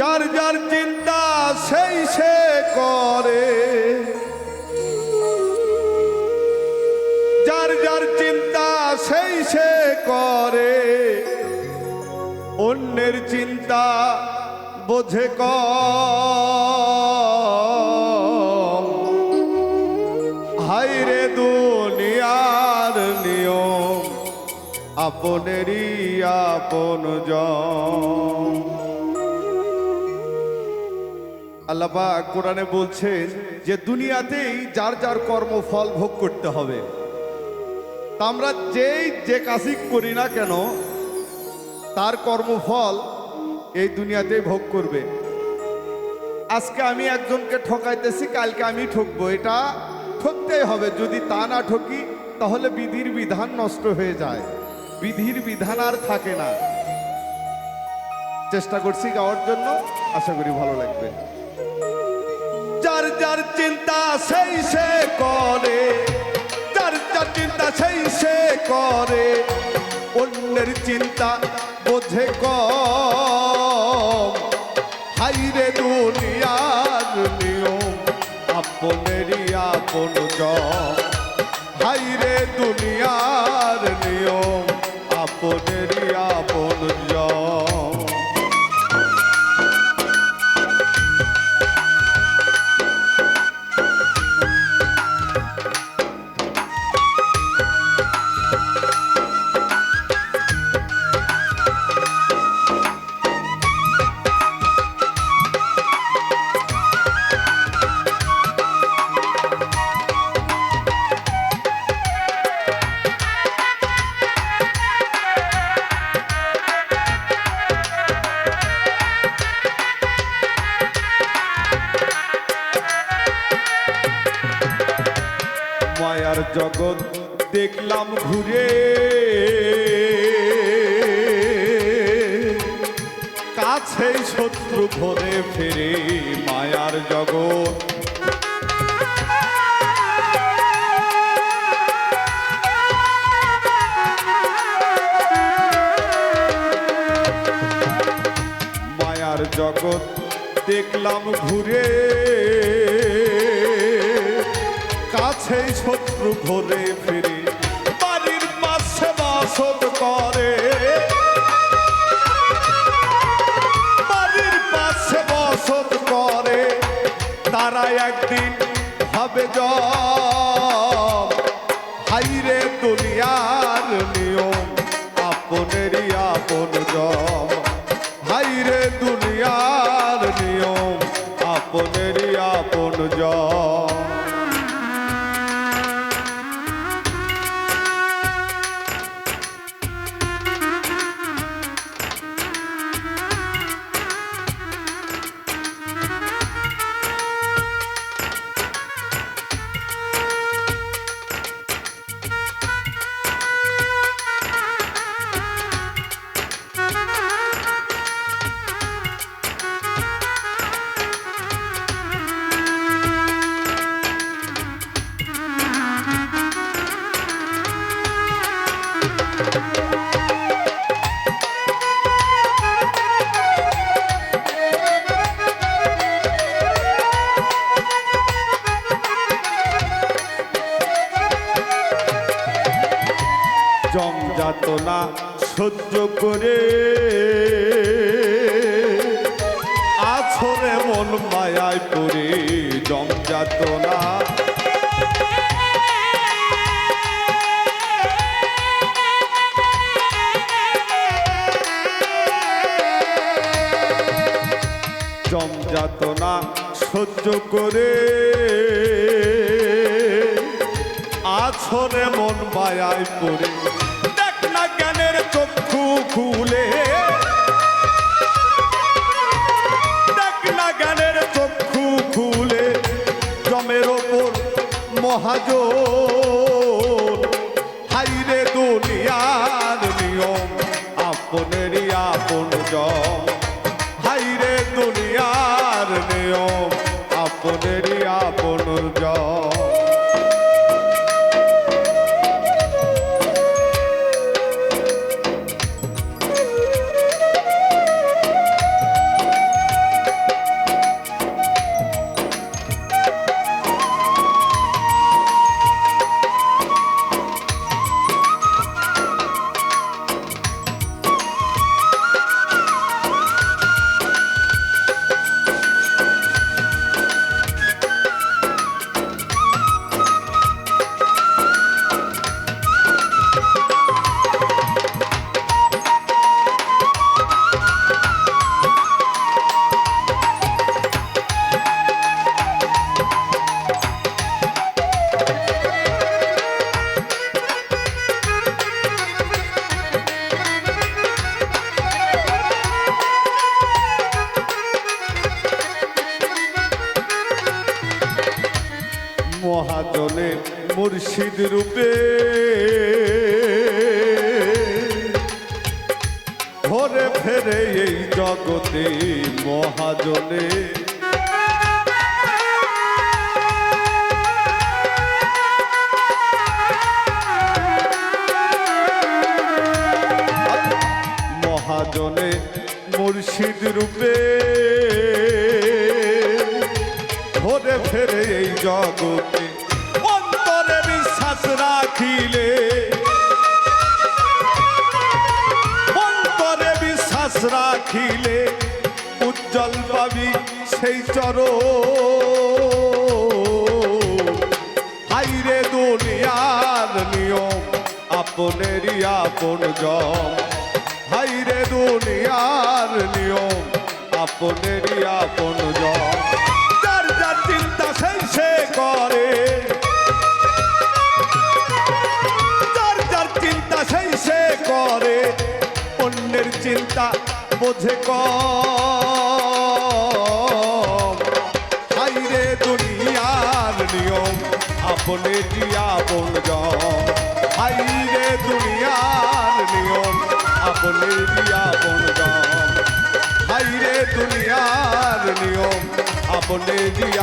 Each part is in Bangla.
যার যার চিন্তা সেই সে করে। যার যার চিন্তা সেই সে করে। অন্যের চিন্তা বোঝে কম। হাই রে দুনিয়ার নিয়ম, আপনেরই আপন জন আল্লাপা কোরআনে বলছেন যে দুনিয়াতেই যার যার কর্মফল ভোগ করতে হবে। তা আমরা যেই যে কাজই করি না কেন, তার কর্মফল এই দুনিয়াতেই ভোগ করবে। আজকে আমি একজনকে ঠকাইতেছি, কালকে আমি ঠকবো। এটা ঠকতেই হবে। যদি তা না ঠকি, তাহলে বিধির বিধান নষ্ট হয়ে যায়। বিধির বিধান আর থাকে না। চেষ্টা করছি গাওয়ার জন্য। আশা করি ভালো লাগবে। যার যার চিন্তা সেই সে করে। যার যার চিন্তা সেই সে করে। অন্যের চিন্তা বোঝে কম। হাইরে দুনিয়ার নিয়ম, আপনেরই আপন জন হাইরে দুনিয়ার মায়ার জগৎ দেখলাম ঘুরে। কাছে শত্রু ভরে ফেরে মায়ার জগৎ। মায়ার জগৎ দেখলাম ঘুরে। কাছে শত্রু ঘরে ফিরে, বাড়ির পাশে বাসত করে। বাড়ির পাশে বসত করে, তারা একদিন হবে হাইরে দুনিয়ার নিয়ম, আপনেরই আপন জম হাইরে দুনিয়ার নিয়ম, আপনেরই আপন জম যাতনা সহ্য করে। আছরে মন মায়ায় পড়ে জম যাতনা জম যাতনা সহ্য করে। আছরে মন মায়ায় পড়ে মহাজন হাইরে দুনিয়ার নিয়ম আপনেরই আপন জম। হাইরে দুনিয়ার নিয়ম মুর্শিদ রূপে। ঘরে ফেরে এই জগতে মহাজনে। মহাজনে মুর্শিদ রূপে। ঘরে ফেরে এই জগতে বিশ্বাস রাখিলে। অন্তরে বিশ্বাস রাখিলে, উজ্জ্বল পাবি সেই চর হাইরে দুনিয়ার নিয়ম, আপনেরই আপন জম। হাইরে দুনিয়ার নিয়ম, আপনেরই আপন জম। যার যার চিন্তা সেই সে করে। চিন্তা বোঝে কম। দুনিয়ার নিয়ম, আপনে আপন জম। হাইরে দুনিয়ার নিয়ম, আপনে আপন জম। হাইরে দুনিয়ার নিয়ম, আপনে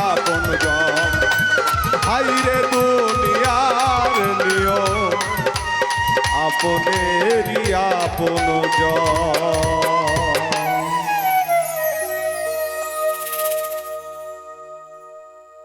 আপন জম। হাইরে দুনিয়ার নিয়ম আপনে জন